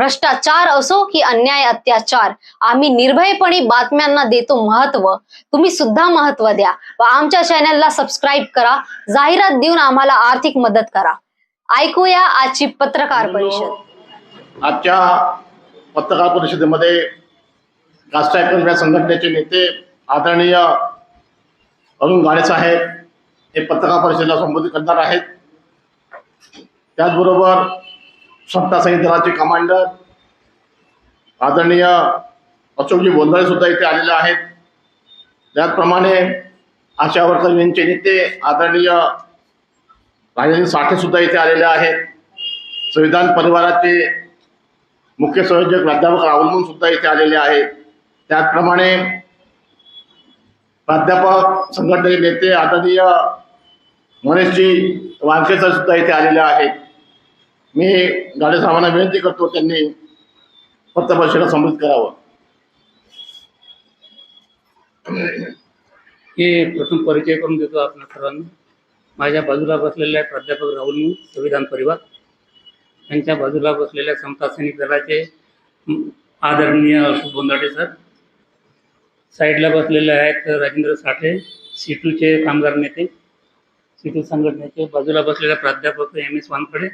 भ्रष्टाचार असो की अन्याय अत्याचार आम्ही निर्भयपणे बातम्यांना देतो महत्त्व. तुम्ही सुद्धा महत्त्व द्या व आमच्या चॅनलला सबस्क्राईब करा. जाहिरात देऊन आम्हाला आर्थिक मदत करा. ऐकूया आजची पत्रकार परिषद. आजच्या पत्रकार परिषदेमध्ये राष्ट्रीय या संघटनेचे नेते आदरणीय अरुण गाडे साहेब हे पत्रकार परिषदेला संबोधित करणार आहेत. त्याचबरोबर समता दलाचे कमांडर. आदरणीय अशोकजी बोंधळे सुद्धा इथे आलेले आहेत. त्याचप्रमाणे आशा वर्कर यांचे नेते आदरणीय राजेंद्र साठे सुद्धा इथे आलेले आहेत. संविधान परिवाराचे मुख्य संयोजक प्राध्यापक राहुल सुद्धा इथे आलेले आहेत. त्याचप्रमाणे प्राध्यापक संघटनेचे नेते आदरणीय महेशजी वानखेसर सुद्धा इथे आलेले आहेत. मी गाडे साहेबांना विनंती करतो त्यांनी पत्रपरिषदेला संबोधित करावं. हे प्रथम परिचय करून देतो आपल्या सर्वांना. माझ्या बाजूला बसलेल्या प्राध्यापक राहुल संविधान परिवार. यांच्या बाजूला बसलेल्या समता सैनिक दलाचे आदरणीय अशोक बोंदाटे सर. साईडला बसलेले आहेत राजेंद्र साठे सीटूचे कामगार नेते. सीटू संघटनेचे बाजूला बसलेल्या प्राध्यापक एम एस वानखडे.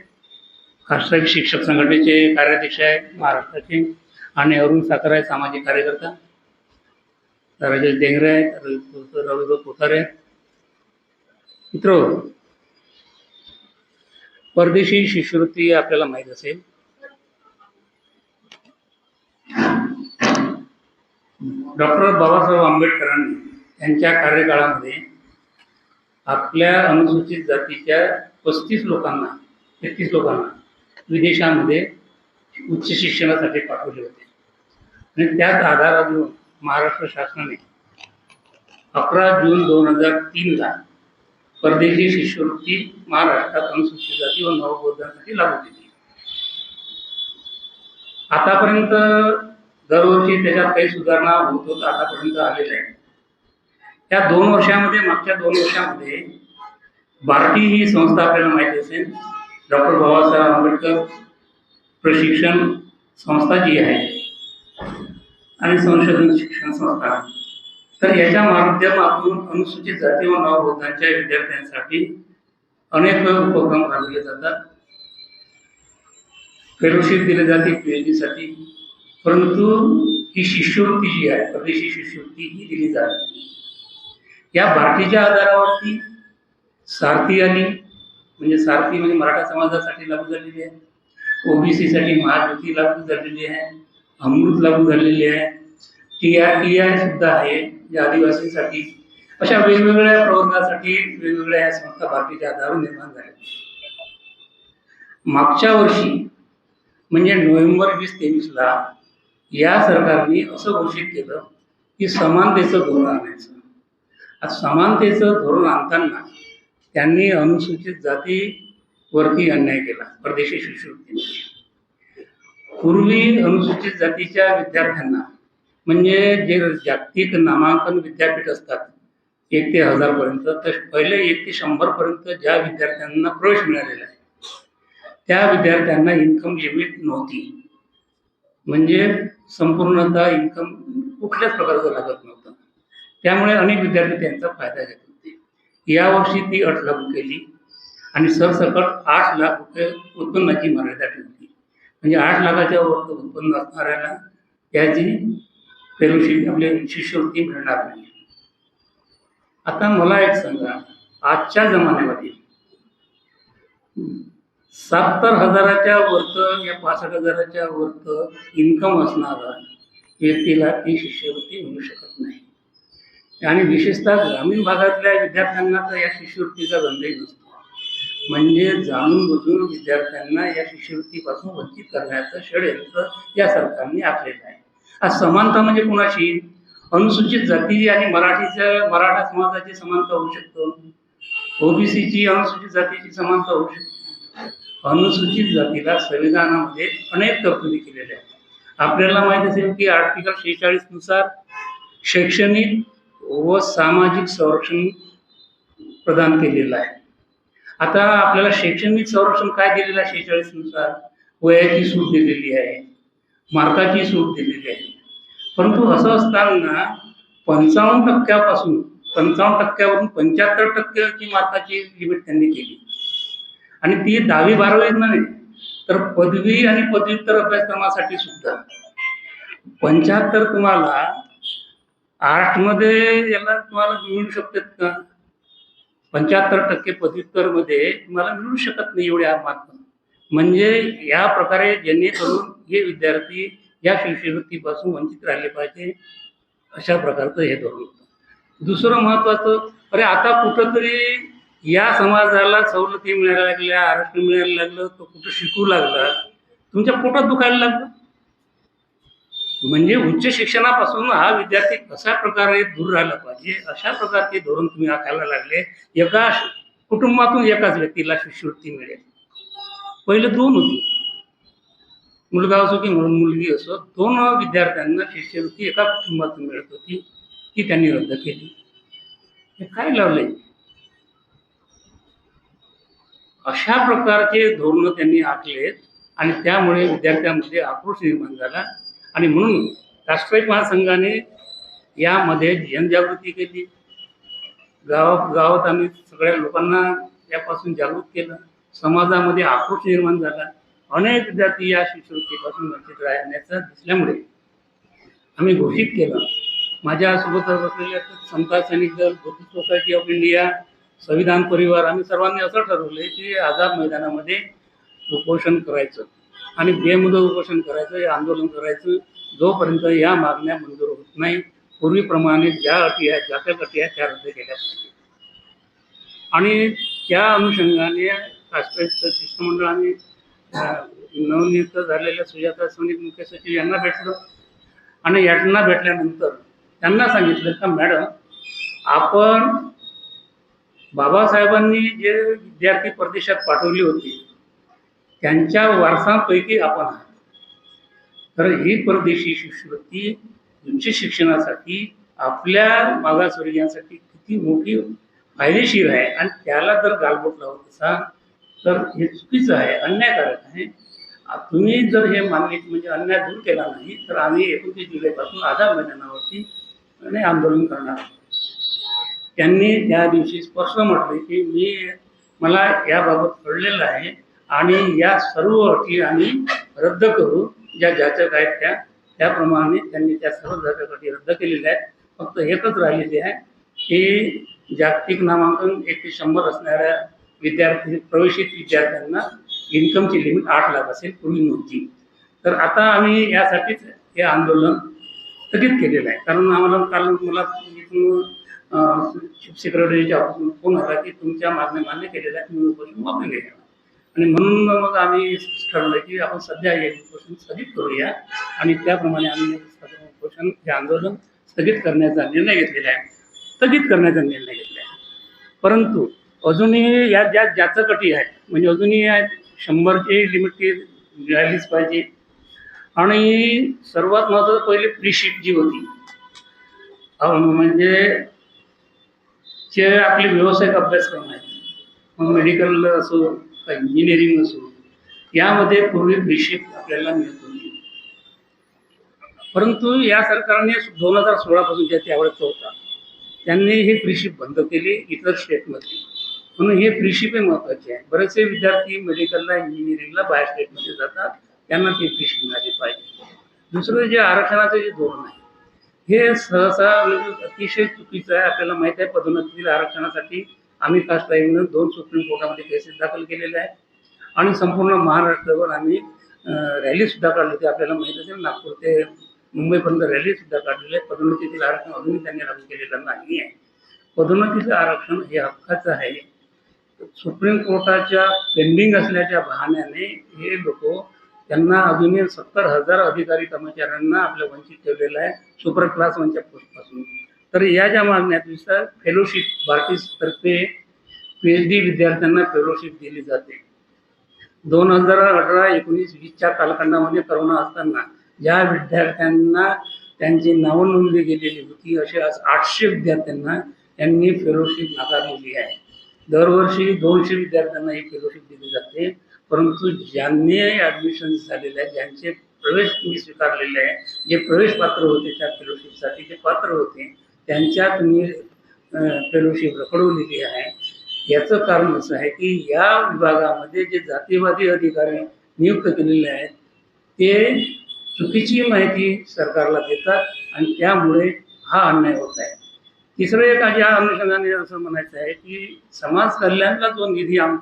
राष्ट्रीय शिक्षक संघटनेचे कार्याध्यक्ष आहे महाराष्ट्राचे आणि अरुण साखर आहे सामाजिक कार्यकर्ता. राजेश डेंगरे आहेत रवी रविभाऊ आहेत. मित्र परदेशी शिष्यवृत्ती आपल्याला माहीत असेल. डॉक्टर बाबासाहेब आंबेडकरांनी त्यांच्या कार्यकाळामध्ये आपल्या अनुसूचित जातीच्या पस्तीस लोकांना तेहतीस लोकांना विदेशामध्ये उच्च शिक्षणासाठी पाठवले होते. आणि त्याच आधारावर महाराष्ट्र शासनाने अकरा जून दोन हजार तीनला परदेशी शिष्यवृत्ती महाराष्ट्रात अनुसूचित जाती व नवबोधांसाठी लागू केली. आतापर्यंत दरवर्षी त्याच्यात काही सुधारणा होत होत आतापर्यंत आलेल्या आहे त्या दोन वर्षामध्ये मागच्या दोन वर्षामध्ये बार्टी ही संस्था आपल्याला माहिती असेल डॉक्टर बाबासाहेब आंबेडकर प्रशिक्षण संस्था जी आहे आणि संशोधन शिक्षण संस्था. तर याच्या माध्यमातून अनुसूचित जाती व नवबोधांच्या विद्यार्थ्यांसाठी अनेक उपक्रम राबवले जातात. फेलोशिप दिले जाते पी एच डीसाठी परंतु ही शिष्यवृत्ती जी आहे परदेशी शिष्यवृत्ती ही दिली जाते या भारतीच्या आधारावरती सारथी आली. म्हणजे सारथी म्हणजे मराठा समाजासाठी लागू झालेली आहे. ओबीसीसाठी महाज्योती लागू झालेली आहे. अमृत लागू झालेली आहे. टी आर टी आय सुद्धा आहे जे आदिवासींसाठी. अशा वेगवेगळ्या प्रवर्गासाठी वेगवेगळ्या या संस्था भारतीच्या आधारावर निर्माण झाल्या. मागच्या वर्षी म्हणजे नोव्हेंबर वीस तेवीसला या सरकारने असं घोषित केलं की समानतेचं धोरण आणायचं. आज समानतेचं धोरण आणताना त्यांनी अनुसूचित जातीवरती अन्याय केला परदेशी शिष्यवृत्ती पूर्वी अनुसूचित जातीच्या विद्यार्थ्यांना म्हणजे जे जागतिक नामांकन विद्यापीठ असतात एक ते हजारपर्यंत तर पहिले एक ते शंभरपर्यंत ज्या विद्यार्थ्यांना प्रवेश मिळालेला आहे त्या विद्यार्थ्यांना इन्कम लिमिट नव्हती. म्हणजे संपूर्णतः इन्कम कुठल्याच प्रकारचं लागत नव्हतं. त्यामुळे अनेक विद्यार्थी त्यांचा फायदा घेत यावर्षी ती अट लागू केली. आणि सरसकट आठ लाख रुपये उत्पन्नाची मर्यादा ठेवली. म्हणजे आठ लाखाच्या वर उत्पन्न असणाऱ्याला त्याची फेलोशिप आपले शिष्यवृत्ती मिळणार नाही. आता मला एक सांगा. आजच्या जमान्यामध्ये सत्तर हजाराच्या वर्त या पासष्ट हजाराच्या वरत इन्कम असणारा व्यक्तीला ती शिष्यवृत्ती मिळू शकत नाही. आणि विशेषतः ग्रामीण भागातल्या विद्यार्थ्यांना तर या शिष्यवृत्तीचा गंधही नसतो. म्हणजे जाणून बुजून विद्यार्थ्यांना या शिष्यवृत्तीपासून वंचित करण्याचं षडयंत्र या सरकारने आखलेलं आहे. आज समानता म्हणजे कुणाशी अनुसूचित जाती आणि मराठीच्या मराठा समाजाची समानता होऊ शकतो. ओबीसीची अनुसूचित जातीची समानता होऊ शकते. अनुसूचित जातीला संविधानामध्ये अनेक तरतुदी केलेल्या आहेत. आपल्याला माहीत असेल की आर्टिकल शेहेचाळीसनुसार शैक्षणिक व सामाजिक संरक्षण प्रदान केलेलं आहे. आता आपल्याला शैक्षणिक संरक्षण काय दिलेलं आहे शेहेचाळीसनुसार वयाची सूट दिलेली आहे. मार्काची सूट दिलेली आहे. परंतु असं असताना पंचावन्न टक्क्यापासून पंचावन्न टक्क्यावरून पंच्याहत्तर टक्क्याची मार्काची लिमिट त्यांनी केली. आणि ती दहावी बारावी नव्हे तर पदवी आणि पदव्युत्तर अभ्यासक्रमासाठी सुद्धा. पंच्याहत्तर तुम्हाला आर्टमध्ये याला तुम्हाला मिळू शकतात का? पंच्याहत्तर टक्के पदव्युत्तरमध्ये तुम्हाला मिळू शकत नाही एवढ्या मार्क. म्हणजे या प्रकारे जेणेकरून हे विद्यार्थी या शिष्यवृत्तीपासून वंचित राहिले पाहिजे अशा प्रकारचं हे धोरण होतं. दुसरं महत्वाचं अरे आता कुठंतरी या समाजाला सवलती मिळायला लागल्या आरक्षण मिळायला लागलं तो कुठं शिकू लागला तुमच्या पोटात दुखायला लागलं. म्हणजे उच्च शिक्षणापासून हा विद्यार्थी कशा प्रकारे दूर राहिला पाहिजे? अशा प्रकारचे धोरण तुम्ही आखायला लागले. एका कुटुंबातून एकाच व्यक्तीला शिष्यवृत्ती मिळेल. पहिले दोन होती. मुलगा असो की म्हणून मुलगी असो दोन विद्यार्थ्यांना शिष्यवृत्ती एका कुटुंबातून मिळत होती. ती त्यांनी रद्द केली. हे काय लावलंय अशा प्रकारचे धोरणं त्यांनी आखलेत आणि त्यामुळे विद्यार्थ्यांमध्ये आक्रोश निर्माण झाला. आणि म्हणून राष्ट्रवादी महासंघाने यामध्ये जनजागृती केली. गावात गावात आम्ही सगळ्या लोकांना यापासून जागृत केलं. समाजामध्ये आक्रोश निर्माण झाला. अनेक विद्यार्थी या शिष्यवृत्तीपासून वंचित राहण्याचं दिसल्यामुळे आम्ही घोषित केलं. माझ्यासोबत बसलेल्या समता सैनिक दल बुद्धिस्ट सोसायटी ऑफ इंडिया संविधान परिवार आम्ही सर्वांनी असं ठरवलं की आझाद मैदानामध्ये उपोषण करायचं. आणि बेमुदत उपोषण करायचं हे आंदोलन करायचं जोपर्यंत या मागण्या मंजूर होत नाही पूर्वीप्रमाणे ज्या अटी आहेत ज्या त्या अटी आहेत त्या रद्द केल्या पाहिजे. आणि त्या अनुषंगाने राष्ट्रवादीचं शिष्टमंडळ नवनियुक्त झालेल्या सुजाता सोनिक मुख्य सचिव यांना भेटलं. आणि यांना भेटल्यानंतर त्यांना सांगितलं का मॅडम आपण बाबासाहेबांनी जे विद्यार्थी परदेशात पाठवली होती त्यांच्या वारसांपैकी आपण आहात. तर ही परदेशी शिष्यवृत्ती उच्च शिक्षणासाठी आपल्या मागासवर्गीयांसाठी किती मोठी फायदेशीर आहे आणि त्याला जर गालबोट लावत असाल तर हे चुकीचं आहे अन्यायकारक आहे. तुम्ही जर हे मान्य म्हणजे अन्याय दूर केला नाही तर आम्ही एकोणतीस जुलैपासून आझाद मैदानावरती आणि आंदोलन करणार आहोत. त्यांनी त्या दिवशी स्पष्ट म्हटले की मी मला याबाबत कळलेलं आहे आणि या सर्व अटी आम्ही रद्द करू ज्या जाचक आहेत त्या त्याप्रमाणे त्यांनी त्या सर्व जाचक अटी रद्द केलेल्या आहेत. फक्त एकच राहिलेली आहे की जागतिक नामांकन एक ते शंभर असणाऱ्या विद्यार्थी प्रवेशित विद्यार्थ्यांना इन्कमची लिमिट आठ लाख असेल पूर्वी नव्हती तर आता आम्ही यासाठीच हे आंदोलन स्थगित केलेलं आहे. कारण आम्हाला काल मला इथून चीफ सेक्रेटरीच्या ऑफिसमधून फोन आला की तुमच्या मागण्या मान्य केलेल्या आहेत म्हणून उपोषण घ्या आणि म्हणून मग आम्ही ठरवलं की आपण सध्या हे उपोषण स्थगित करूया. आणि त्याप्रमाणे आम्ही उपोषण हे आंदोलन स्थगित करण्याचा निर्णय घेतलेला आहे. स्थगित करण्याचा निर्णय घेतला आहे. परंतु अजूनही या ज्या ज्याचं कटी आहे म्हणजे अजूनही या शंभरची लिमिट ती मिळालीच पाहिजे. आणि सर्वात महत्त्वाचं पहिले प्रीशिप जी होती म्हणजे जे आपले व्यावसायिक अभ्यासक्रम आहेत. मग मेडिकल असो इंजिनिअरिंग असो यामध्ये पूर्वी प्रीशिप आपल्याला मिळत. होती परंतु या सरकारने दोन हजार सोळापासून त्यावेळेस होता त्यांनी हे फ्रीशिप बंद केली इतर स्टेटमध्ये म्हणून हे फ्रीशिप हे महत्त्वाचे आहे. बरेचसे विद्यार्थी मेडिकलला इंजिनिअरिंगला बाहेर स्टेटमध्ये जातात. त्यांना ते फ्रीशिप मिळाली पाहिजे. दुसरं जे आरक्षणाचं जे धोरण आहे हे सहसा अतिशय चुकीचं आहे. आपल्याला माहिती आहे पदोन्नतीतील आरक्षणासाठी आम्ही कास्ट टाईमनं दोन सुप्रीम कोर्टामध्ये केसेस दाखल केलेल्या आहेत. आणि संपूर्ण महाराष्ट्रावर आम्ही रॅली सुद्धा काढली होती. आपल्याला माहीत असेल नागपूर ते मुंबईपर्यंत रॅली सुद्धा काढलेली आहे पदोन्नतीतील आरक्षण अजूनही त्यांनी लागू केलेलं नाही आहे. पदोन्नतीचं आरक्षण हे हक्काचं आहे. सुप्रीम कोर्टाच्या पेंडिंग असल्याच्या बहाण्याने हे लोक त्यांना अजूनही सत्तर हजार अधिकारी कर्मचाऱ्यांना आपल्या वंचित ठेवलेलं आहे. सुपर क्लास वनच्या पोस्टपासून. तर या ज्या मागण्यानुसार फेलोशिप भारतीतर्फे पी एच डी विद्यार्थ्यांना फेलोशिप दिली जाते. दोन हजार अठरा एकोणीस वीसच्या कालखंडामध्ये करोना असताना ज्या विद्यार्थ्यांना त्यांची नावं नोंदली गेलेली होती. असे आज आठशे विद्यार्थ्यांना यांनी फेलोशिप नाकारलेली आहे. दरवर्षी दोनशे विद्यार्थ्यांना ही फेलोशिप दिली जाते. परंतु ज्यांनी ॲडमिशन झालेले आहे ज्यांचे प्रवेश मी स्वीकारलेले आहे जे प्रवेश पात्र होते त्या फेलोशिपसाठी ते पात्र होते त्यांच्या तुम्ही फेलोशिप रखडवलेली आहे. याचं कारण असं आहे की या विभागामध्ये जे जातीवादी अधिकारी नियुक्त केलेले आहेत ते चुकीची माहिती सरकारला देतात आणि त्यामुळे हा अन्याय होत आहे. तिसरं एक या अनुषंगाने असं म्हणायचं आहे की समाज कल्याणला जो निधी आम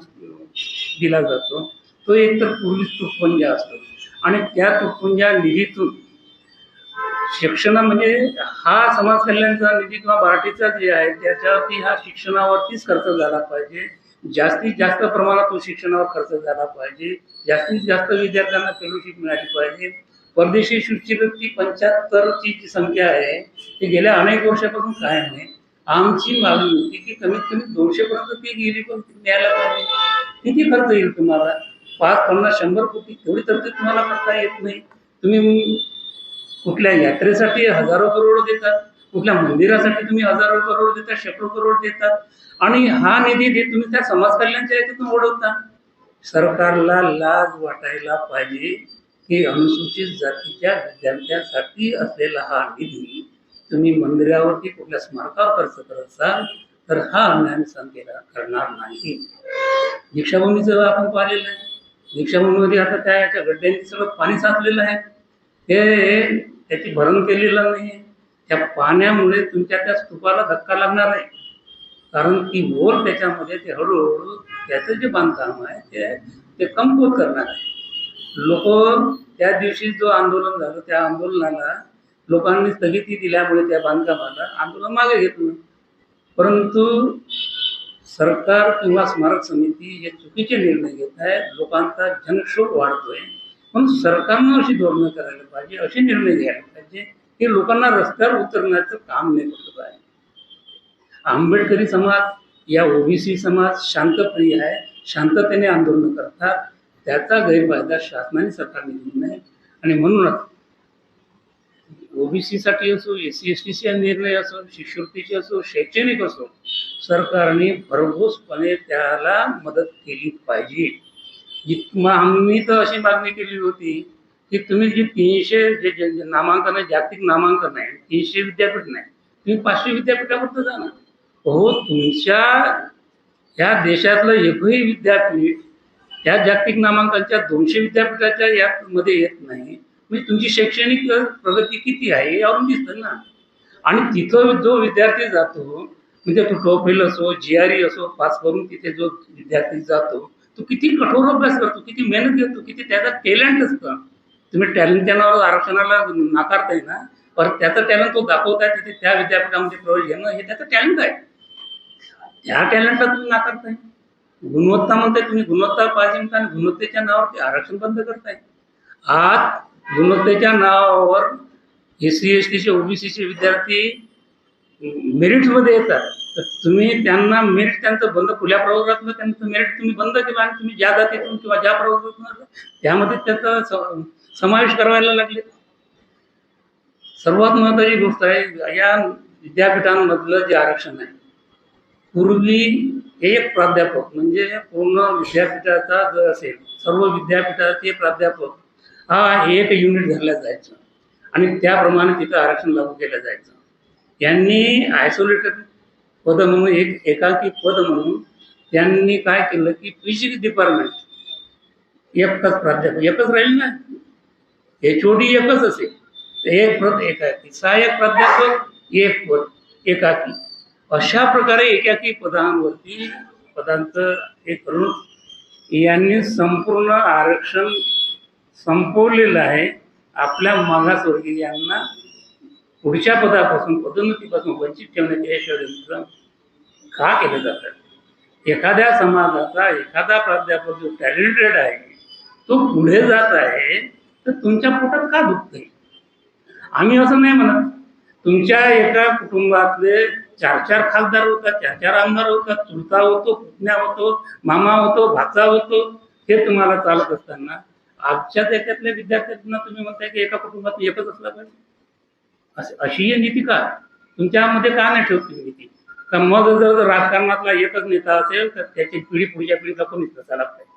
दिला जातो तो एकतर पूर्वीच तुटपुंजा असतो. आणि त्या तुटपुंजा निधीतून शिक्षण म्हणजे हा समाज कल्याणचा निधी किंवा मराठीचा जे आहे त्याच्यावरती हा शिक्षणावरतीच खर्च झाला पाहिजे. जास्तीत जास्त प्रमाणात तो शिक्षणावर खर्च झाला पाहिजे. जास्तीत जास्त विद्यार्थ्यांना फेलोशिप मिळाली पाहिजे. परदेशी शिष्यवृत्ती पंच्याहत्तरची जी संख्या आहे ती गेल्या अनेक वर्षापासून कायम आहे. आमची मागणी होती की कमीत कमी दोनशे पर्यंत ती गेली पण मिळायला पाहिजे. किती खर्च येईल तुम्हाला? पाच पन्नास शंभर कोटी? तेवढी तरतूद तुम्हाला करता येत नाही. तुम्ही कुठल्या यात्रेसाठी हजारो करोड देतात कुठल्या मंदिरासाठी तुम्ही हजारो करोड देतात शेकडो करोड देतात. आणि हा निधी दे तुम्ही त्या समाज कल्याणच्या याच्यातून ओढवता. सरकारला लाज वाटायला पाहिजे की अनुसूचित जातीच्या विद्यार्थ्यांसाठी असलेला हा निधी तुम्ही मंदिरावरती कुठल्या स्मारकावर खर्च करत असाल तर हा अन्याय सहन केला करणार नाही. दीक्षाभूमीचं आपण पाहिलेलं आहे. दीक्षाभूमीमध्ये आता त्या याच्या गड्ड्यांनी सगळं पाणी साचलेलं आहे. हे त्याची भरण केलेलं नाही त्या पाण्यामुळे तुमच्या त्या स्तूपाला धक्का लागणार आहे कारण की वर त्याच्यामध्ये ते हळूहळू त्याचं जे बांधकाम आहे ते ते कमकुवत करणार आहे. लोक त्या दिवशी जो आंदोलन झालं त्या आंदोलनाला लोकांनी स्थगिती दिल्यामुळे त्या बांधकामाला आंदोलन मागे घेतलं. परंतु सरकार किंवा स्मारक समिती हे चुकीचे निर्णय घेत आहे लोकांचा जनक्षोभ वाढतोय. पण सरकारनं अशी धोरणं करायला पाहिजे असे निर्णय घ्यायला पाहिजे. की लोकांना रस्त्यावर उतरण्याचं काम नाही करत आहे आंबेडकरी समाज या ओबीसी समाज शांतप्रिय आहे शांततेने आंदोलन करतात. त्याचा गैरफायदा शासनाने सरकारने घेऊ नये आणि म्हणूनच ओबीसीसाठी असो एस सी एस टीचा निर्णय असो शिष्यवृत्तीचे असो शैक्षणिक असो सरकारने भरघोसपणे त्याला मदत केली पाहिजे. मग आम्ही तर अशी मागणी केली होती की तुम्ही जे तीनशे जे जे नामांकन आहे जागतिक नामांकन आहे तीनशे विद्यापीठ नाही तुम्ही पाचशे विद्यापीठापर्यंत जा ना. हो तुमच्या या देशातलं एकही विद्यापीठ या जागतिक नामांकनच्या दोनशे विद्यापीठाच्या यामध्ये येत नाही. म्हणजे तुमची शैक्षणिक प्रगती किती आहे यावरून दिसतं ना. आणि तिथं जो विद्यार्थी जातो म्हणजे तो टोफेल असो जी आर ई असो पास करून तिथे जो विद्यार्थी जातो तो किती कठोर अभ्यास करतो किती मेहनत घेतो किती त्याचा टॅलेंट असतं. तुम्ही टॅलेंट त्यांना आरक्षणाला नाकारताय ना पर त्याचं टॅलेंट तो दाखवताय तिथे त्या विद्यापीठामध्ये प्रवेश घेणं हे त्याचं टॅलेंट आहे. त्या टॅलेंटला तुम्ही नाकारताय. गुणवत्ता म्हणताय तुम्ही गुणवत्ता पाहिजे म्हणता आणि गुणवत्तेच्या नावावर ते आरक्षण बंद करताय. आज गुणवत्तेच्या नावावर एस सी एस टीचे ओबीसीचे विद्यार्थी मेरिटमध्ये येतात. तर तुम्ही त्यांना मेरिट त्यांचं बंद खुल्या प्रवर्गातलं त्यांचं मेरिट तुम्ही बंद केलं आणि तुम्ही ज्या जातीतून किंवा ज्या प्रवर्गातून त्यामध्ये त्याचा समावेश करायला लागले. सर्वात महत्वाची गोष्ट आहे या विद्यापीठांमधलं जे आरक्षण आहे पूर्वी एक प्राध्यापक म्हणजे पूर्ण विद्यापीठाचा जर असेल सर्व विद्यापीठाचे प्राध्यापक हा एक युनिट धरला जायचं. आणि त्याप्रमाणे तिथं आरक्षण लागू केलं जायचं. यांनी आयसोलेटेड पद म्हणून एक एकाकी पद म्हणून त्यांनी काय केलं की फिजिक्स डिपार्टमेंट एकच प्राध्यापक एकच राहील ना? एच ओ डी एकच असेल. तर एक पद एकाकी सहाय्यक प्राध्यापक एक पद एकाकी. अशा प्रकारे एकाकी पदांवरती पदांचं हे करून यांनी संपूर्ण आरक्षण संपवलेलं आहे. आपल्या मागासवर्गीयांना पुढच्या पदापासून पदोन्नतीपासून वंचित ठेवण्याचे हे षडयंत्र का केलं जातं? एखाद्या समाजाचा एखादा प्राध्यापक जो टॅलेंटेड आहे तो पुढे जात आहे तर तुमच्या पोटात का दुखतंय? आम्ही असं नाही म्हणत. तुमच्या एका कुटुंबातले चार चार खासदार होतात चार चार आमदार होतात चुलता होतो पुतण्या होतो मामा होतो भाचा होतो हे तुम्हाला चालत असताना आजच्या त्याच्यातल्या विद्यार्थ्यांना तुम्ही म्हणताय की एका कुटुंबात एकच असला पाहिजे? अशी आहे ही नीती का? तुमच्यामध्ये का नाही ठेवते नीती? का मग जर राजकारणातला एकच नेता असेल तर त्याची पिढी पुढच्या पिढीला कोणीच नसायला पाहिजे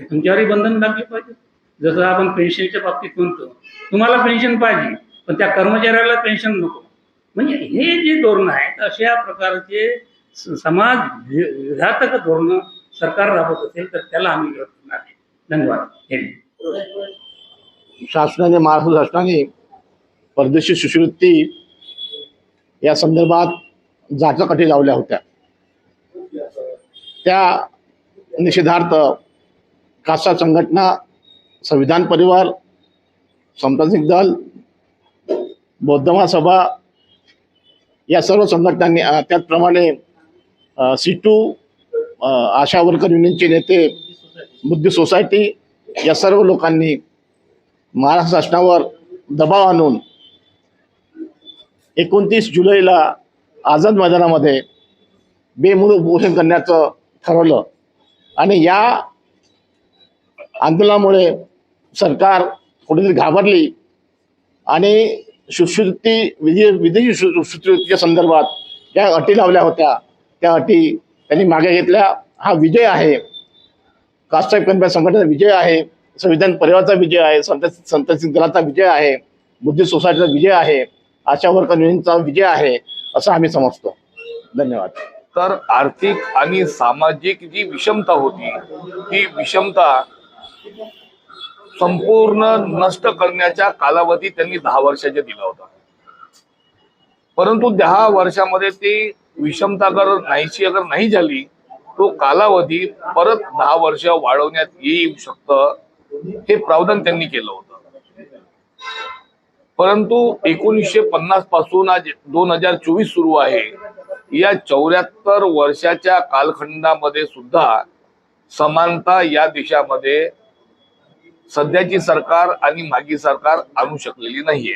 हे तुमच्यावरही बंधन लागले पाहिजे. जसं आपण पेन्शनच्या बाबतीत म्हणतो तुम्हाला पेन्शन पाहिजे पण त्या कर्मचाऱ्याला पेन्शन नको. म्हणजे हे जे धोरण आहेत अशा प्रकारचे समाज वि- विघातक धोरणं सरकार राबवत असेल तर त्याला आम्ही विरोध करणार आहे धन्यवाद. हे शासनाने महाराष्ट्र शासनाने परदेशी शिष्यवृत्ती या संदर्भात जाचक लावल्या होत्या. त्या निषेधार्थ कासा संघटना संविधान परिवार समतासिंग दल बौद्ध महासभा या सर्व संघटनांनी अ, त्याचप्रमाणे टू आशा वर्कर युनियनचे नेते बुद्धी सोसायटी या सर्व लोकांनी महाराष्ट्र शासनावर दबाव आणून एकोणतीस जुलैला आझाद मैदानामध्ये बेमुद उपोषण करण्याचं ठरवलं. आणि या आंदोलनामुळे सरकार कुठेतरी घाबरली आणि शिष्यवृत्ती विधी विदेशी शि- शिष्यवृत्तीच्या संदर्भात ज्या अटी लावल्या होत्या त्या अटी त्यांनी मागे घेतल्या. हा विजय आहे. कास्टाईब कंपनी संघटनेचा विजय आहे. संविधान परिवाराचा विजय आहे. संत संत सिंग दलाचा विजय आहे. बुद्धिस्ट सोसायटीचा विजय आहे. आशा वर्कर विजय आहे असं आम्ही समजतो. धन्यवाद. तर आर्थिक आणि सामाजिक जी विषमता होती ती विषमता संपूर्ण नष्ट करण्याचा कालावधी त्यांनी दहा वर्षाचे दिला होता. परंतु दहा वर्षामध्ये ती विषमता अगर नाहीशी अगर नाही झाली तो कालावधी परत दहा वर्ष वाढवण्यात येऊ शकतं हे प्रावधान त्यांनी केलं होतं. परंतु एकोणीसशे पन्नासपासून आज दोन हजार चोवीस सुरू आहे. या चौऱ्याहत्तर वर्षाच्या कालखंडामध्ये सुद्धा समानता या देशामध्ये सध्याची सरकार आणि मागी सरकार आणू शकलेली नाहीये.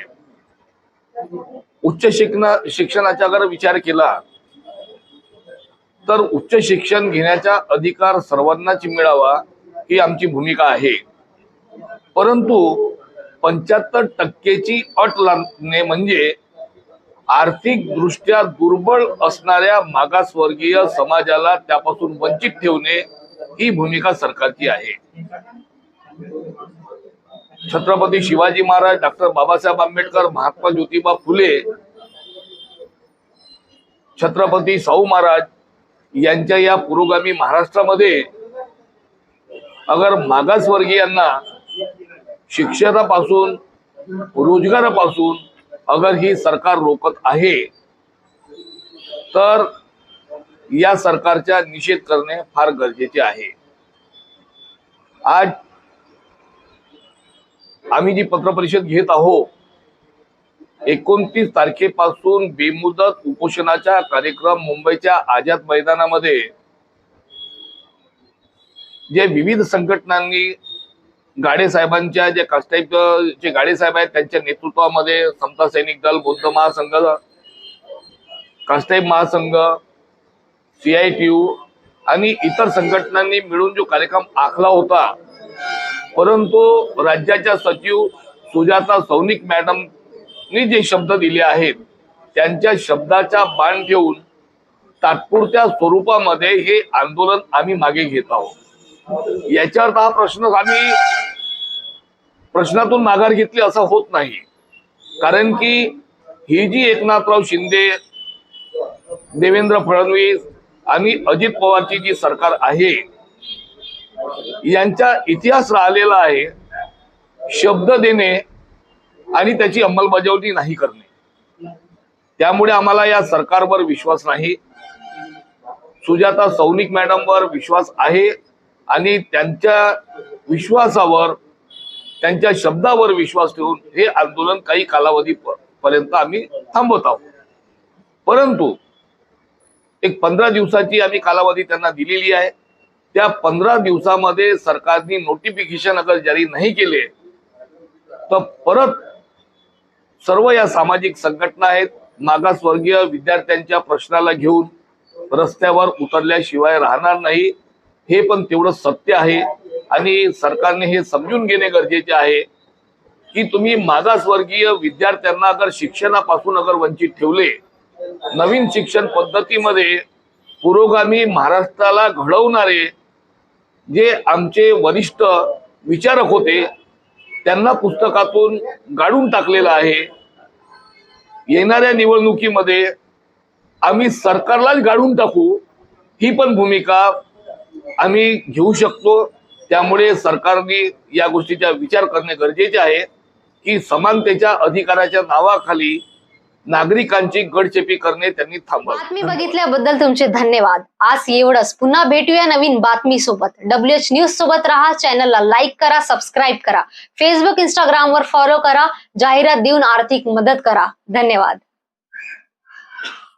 उच्च शिकणा शिक्षणाचा जर विचार केला तर उच्च शिक्षण घेण्याचा अधिकार सर्वांनाच मिळावा ही आमची भूमिका आहे. परंतु पंच्याहत्तर टक्केची अट लागणे म्हणजे आर्थिक दृष्ट्या दुर्बल असणाऱ्या मागासवर्गीय समाजाला त्यापासून वंचित ठेवणे ही भूमिका सरकारची आहे. छत्रपती शिवाजी महाराज डॉक्टर बाबासाहेब आंबेडकर महात्मा ज्योतिबा फुले छत्रपती शाहू महाराज यांच्या या पुरोगामी महाराष्ट्रामध्ये अगर मागासवर्गीयांना शिक्षणापासून रोजगारापासून अगर ही सरकार रोखत आहे तर या सरकारचा निषेध करणे फार गरजेचे आहे. आज आम्ही जी पत्रपरिषद घेत आहोत एकोणतीस तारखेपासून बेमुदत उपोषणाचा कार्यक्रम मुंबईच्या आझाद मैदानामध्ये जे विविध संघटनांनी गाडे साहेबांच्या जे कष्टाईप जे गाडे साहेब आहेत त्यांच्या नेतृत्वामध्ये समता सैनिक दल बौद्ध महासंघ कास्टाईप महासंघ सीआयटीयू आणि इतर संघटनांनी मिळून जो कार्यक्रम आखला होता. परंतु राज्याच्या सचिव सुजाता सौनिक मॅडमनी जे शब्द दिले आहेत त्यांच्या शब्दाचा बाण ठेवून तात्पुरत्या स्वरूपामध्ये हे आंदोलन आम्ही मागे घेत आहोत. याच्यावर हा प्रश्न आम्ही प्रश्नातून माघार घेतली असं होत नाही. कारण की ही जी एकनाथराव शिंदे देवेंद्र फडणवीस आणि अजित पवारची जी सरकार आहे यांचा इतिहास राहिलेला आहे शब्द देणे आणि त्याची अंमलबजावणी नाही करणे. त्यामुळे आम्हाला या सरकारवर विश्वास नाही. सुजाता सौनिक मॅडमवर विश्वास आहे. आणि त्यांच्या विश्वासावर त्यांच्या शब्दावर विश्वास ठेवून हे आंदोलन काही कालावधी पर्यंत आम्ही थांबवत आहोत. परंतु एक पंधरा दिवसाची आम्ही कालावधी त्यांना दिलेली आहे. त्या पंधरा दिवसामध्ये सरकारने नोटिफिकेशन अगर जारी नाही केले तर परत सर्व या सामाजिक संघटना आहेत मागासवर्गीय विद्यार्थ्यांच्या प्रश्नाला घेऊन रस्त्यावर उतरल्याशिवाय राहणार नाही. हे पण तेवढं सत्य आहे. आणि सरकारने हे समजून घेणे गरजेचे आहे की तुम्ही मागासवर्गीय विद्यार्थ्यांना अगर शिक्षणापासून अगर वंचित ठेवले नवीन शिक्षण पद्धतीमध्ये पुरोगामी महाराष्ट्राला घडवणारे जे आमचे वरिष्ठ विचारक होते त्यांना पुस्तकातून गाडून टाकलेलं आहे. येणाऱ्या निवडणुकीमध्ये आम्ही सरकारलाच गाडून टाकू ही पण भूमिका आम्ही घेऊ शकतो. त्यामुळे सरकारने या गोष्टीचा विचार करणे गरजेचे आहे की समानतेच्या अधिकाराच्या नावाखाली नागरिकांची गडचेपी करणे त्यांनी थांबवा बातमी बघितल्याबद्दल तुमचे धन्यवाद. आज एवढंच. पुन्हा भेटूया नवीन बातमी सोबत डब्ल्यू एच न्यूज सोबत राहा. चॅनलला लाईक करा सबस्क्राईब करा. फेसबुक इंस्टाग्राम वर फॉलो करा. जाहिरात देऊन आर्थिक मदत करा. धन्यवाद.